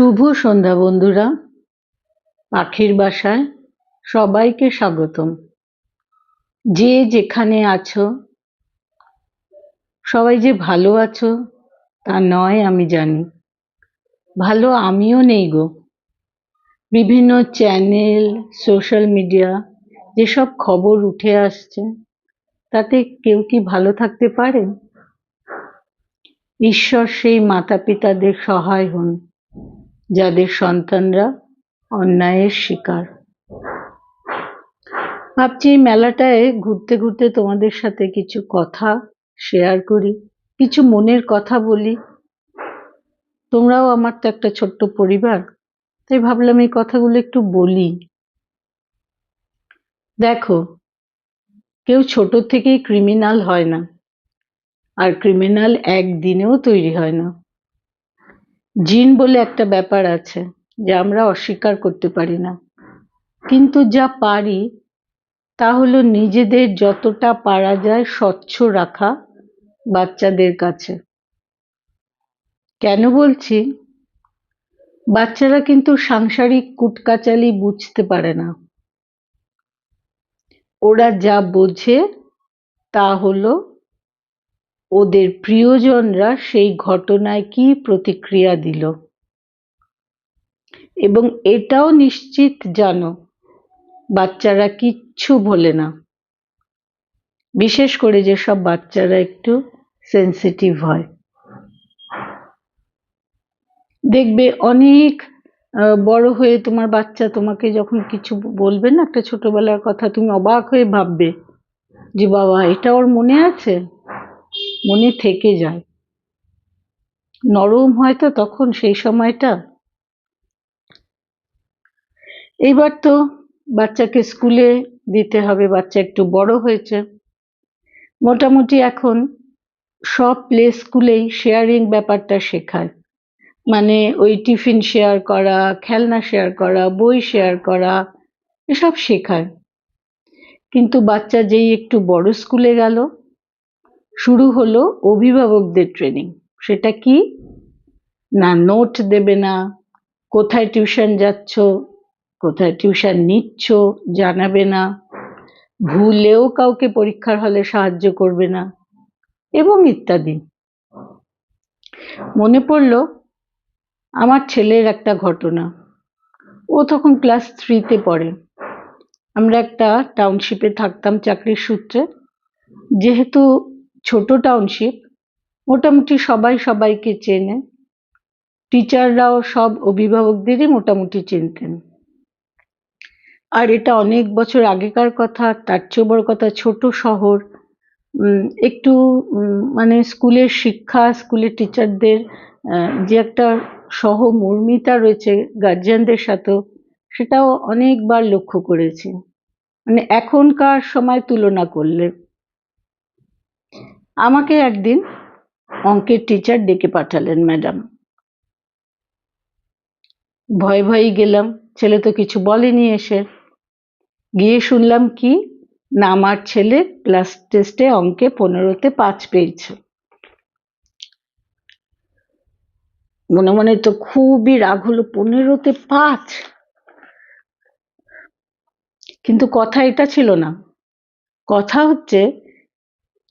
শুভ সন্ধ্যা বন্ধুরা। পাখির বাসায় সবাইকে স্বাগতম। যে যেখানে আছো, সবাই যে ভালো আছো, তা নয় আমি জানি। ভালো আমিও নেই গো। বিভিন্ন চ্যানেল, সোশ্যাল মিডিয়া, যেসব খবর উঠে আসছে, তাতে কেউ কি ভালো থাকতে পারে? ঈশ্বর সেই মাতা পিতাদের সহায় হন। যাদের সন্তানরা অন্যায়ের শিকার। ভাবছি এই মেলাটায় ঘুরতে ঘুরতে তোমাদের সাথে কিছু কথা শেয়ার করি, কিছু মনের কথা বলি। তোমরাও আমার তো একটা ছোট্ট পরিবার, তাই ভাবলাম এই কথাগুলো একটু বলি। দেখো, কেউ ছোট থেকেই ক্রিমিনাল হয় না, আর ক্রিমিনাল একদিনেও তৈরি হয় না। জিন বলে একটা ব্যাপার আছে যা আমরা অস্বীকার করতে পারি না। কিন্তু যা পারি তা হলো নিজেদের যতটা পারা যায় স্বচ্ছ রাখা বাচ্চাদের কাছে। কেন বলছি? বাচ্চারা কিন্তু সাংসারিক কুটকাচালি বুঝতে পারে না। ওরা যা বোঝে তা হলো ওদের প্রিয়জনরা সেই ঘটনায় কি প্রতিক্রিয়া দিল? এবং এটাও নিশ্চিত জানো, বাচ্চারা কিচ্ছু ভোলে না। বিশেষ করে যেসব বাচ্চারা একটু সেন্সিটিভ হয়। দেখবে অনেক বড় হয়ে তোমার বাচ্চা তোমাকে যখন কিছু বলবে না, একটা ছোটবেলার কথা তুমি অবাক হয়ে ভাববে যে বাবা, এটা ওর মনে আছে? মনে থেকে যায়। নরম হয় তো তখন সেই সময়টা। এইবার তো বাচ্চাকে স্কুলে দিতে হবে, বাচ্চা একটু বড় হয়েছে। মোটামুটি এখন সব প্লে স্কুলেই শেয়ারিং ব্যাপারটা শেখায়। মানে ওই টিফিন শেয়ার করা, খেলনা শেয়ার করা, বই শেয়ার করা, এসব শেখায়। কিন্তু বাচ্চা যেই একটু বড় স্কুলে গেল শুরু হলো অভিভাবকদের ট্রেনিং সেটা কি? না নোট দেবে না, কোথায় টিউশন যাচ্ছ, কোথায় টিউশন নিচ্ছ, জানাবে না, ভুলেও কাউকে পরীক্ষার হলে সাহায্য করবে না, এবং ইত্যাদি। মনে পড়ল, আমার ছেলের একটা ঘটনা। ও তখন ক্লাস থ্রিতে পড়ে। আমরা একটা টাউনশিপে থাকতাম চাকরির সূত্রে। যেহেতু ছোট টাউনশিপ মোটামুটি সবাই সবাইকে চেনে। টিচাররাও সব অভিভাবকদেরই মোটামুটি চিনতেন। আর এটা অনেক বছর আগেকার কথা, তার চেয়েও বড় কথা ছোট শহর। একটু মানে স্কুলের শিক্ষা, স্কুলের টিচারদের যে একটা সহমর্মিতা রয়েছে গার্জিয়ানদের সাথেও, সেটাও অনেকবার লক্ষ্য করেছি। মানে এখনকার সময় তুলনা করলে। আমাকে একদিন অঙ্কের টিচার ডেকে পাঠালেন ম্যাডাম ভয় ভয়ই গেলাম, ছেলে তো কিছু বলেনি এসে। গিয়ে শুনলাম কি, না, আমার ছেলে ক্লাস টেস্টে অঙ্কে পনেরোতে পাঁচ পেয়েছে। মনে মনে তো খুবই রাগ হলো, পনেরোতে পাঁচ কিন্তু কথা এটা ছিল না। কথা হচ্ছে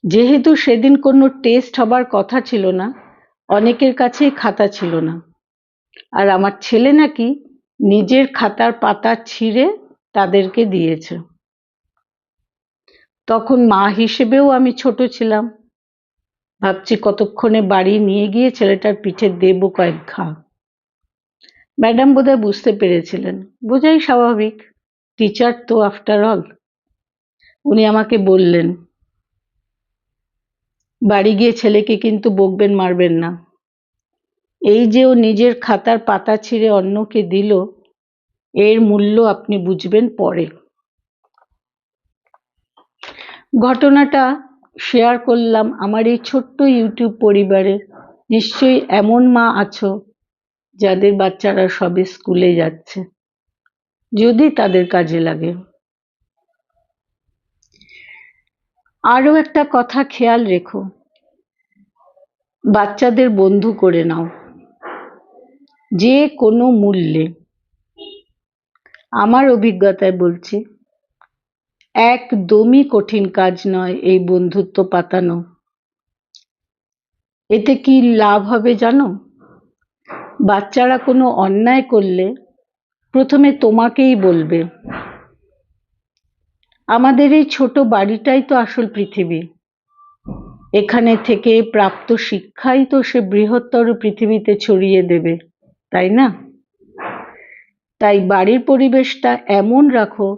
যেহেতু সেদিন কোনো টেস্ট হবার কথা ছিল না, অনেকের কাছেই খাতা ছিল না। আর আমার ছেলে নাকি নিজের খাতার পাতা ছিঁড়ে তাদেরকে দিয়েছে। তখন মা হিসেবেও আমি ছোট ছিলাম। ভাবছি কতক্ষণে বাড়ি নিয়ে গিয়ে ছেলেটার পিঠে দেবো কয়েক ঘা। ম্যাডাম বোধহয় বুঝতে পেরেছিলেন। বোঝাই স্বাভাবিক, টিচার তো আফটার অল। উনি আমাকে বললেন বাড়ি গিয়ে ছেলেকে কিন্তু বকবেন, মারবেন না। এই যে ও নিজের খাতার পাতা ছিঁড়ে অন্যকে দিল, এর মূল্য আপনি বুঝবেন পরে। ঘটনাটা শেয়ার করলাম আমার এই ছোট্ট ইউটিউব পরিবারে। নিশ্চয়ই এমন মা আছো যাদের বাচ্চারা সবে স্কুলে যাচ্ছে। যদি তাদের কাজে লাগে। আরও একটা কথা খেয়াল রেখো। বাচ্চাদের বন্ধু করে নাও। যে কোনো মূল্যে। আমার অভিজ্ঞতায় বলছি, একদমই কঠিন কাজ নয় এই বন্ধুত্ব পাতানো। এতে কি লাভ হবে জানো? বাচ্চারা কোনো অন্যায় করলে প্রথমে তোমাকেই বলবে। আমাদের এই ছোট বাড়িটাই তো আসল পৃথিবী। এখানে থেকে প্রাপ্ত শিক্ষাই তো সে বৃহত্তর পৃথিবীতে ছড়িয়ে দেবে, তাই না? তাই বাড়ির পরিবেশটা এমন রাখো,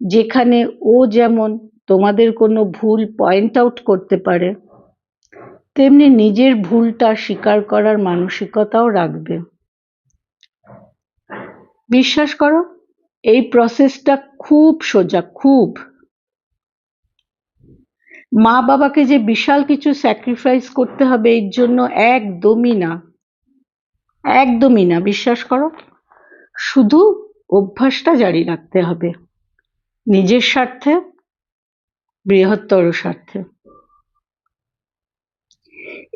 যেখানে ও যেমন তোমাদের কোনো ভুল পয়েন্ট আউট করতে পারে, তেমনি নিজের ভুলটা স্বীকার করার মানসিকতাও রাখবে। বিশ্বাস করো এই প্রসেসটা খুব সোজা, খুব। মা বাবাকে যে বিশাল কিছু স্যাক্রিফাইস করতে হবে, এর জন্য একদমই না। একদমই না, বিশ্বাস করো। শুধু অভ্যাসটা জারি রাখতে হবে। নিজের স্বার্থে, বৃহত্তর স্বার্থে।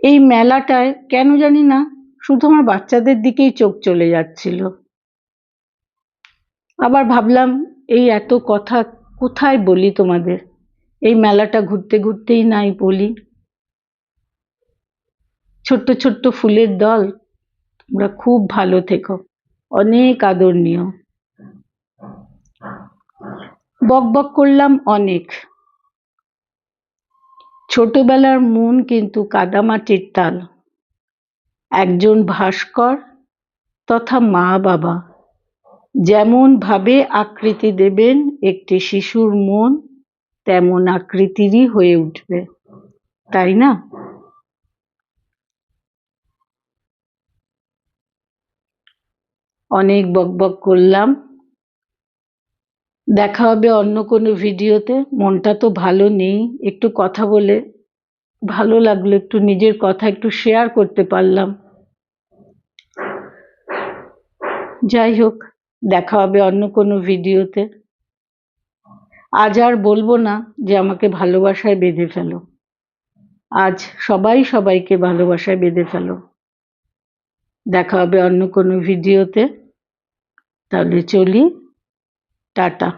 এই মেলাটায় কেন জানি না, শুধু আমার বাচ্চাদের দিকেই চোখ চলে যাচ্ছিল। আবার ভাবলাম, এই এত কথা কোথায় বলি তোমাদের? এই মেলাটা ঘুরতে ঘুরতেই নাই বলি। ছোট্ট ছোট্ট ফুলের দল, তোমরা খুব ভালো থেকো। অনেক আদর নিও। বক বক করলাম অনেক। ছোটবেলার মন কিন্তু কাদামাটির তাল। একজন ভাস্কর তথা মা বাবা যেমন ভাবে আকৃতি দেবেন একটি শিশুর মন, তেমন আকৃতিরই হয়ে উঠবে। তাই না? অনেক বকবক করলাম। দেখা হবে অন্য কোনো ভিডিওতে। মনটা তো ভালো নেই। একটু কথা বলে ভালো লাগল। একটু নিজের কথা একটু শেয়ার করতে পারলাম। যাই হোক। দেখা হবে অন্য কোনো ভিডিওতে। আজ আর বলব না যে আমাকে ভালোবাসায় বেঁধে ফেলো। আজ সবাই সবাইকে ভালোবাসায় বেঁধে ফেলো। দেখা হবে অন্য কোনো ভিডিওতে। তাহলে চলি, টাটা।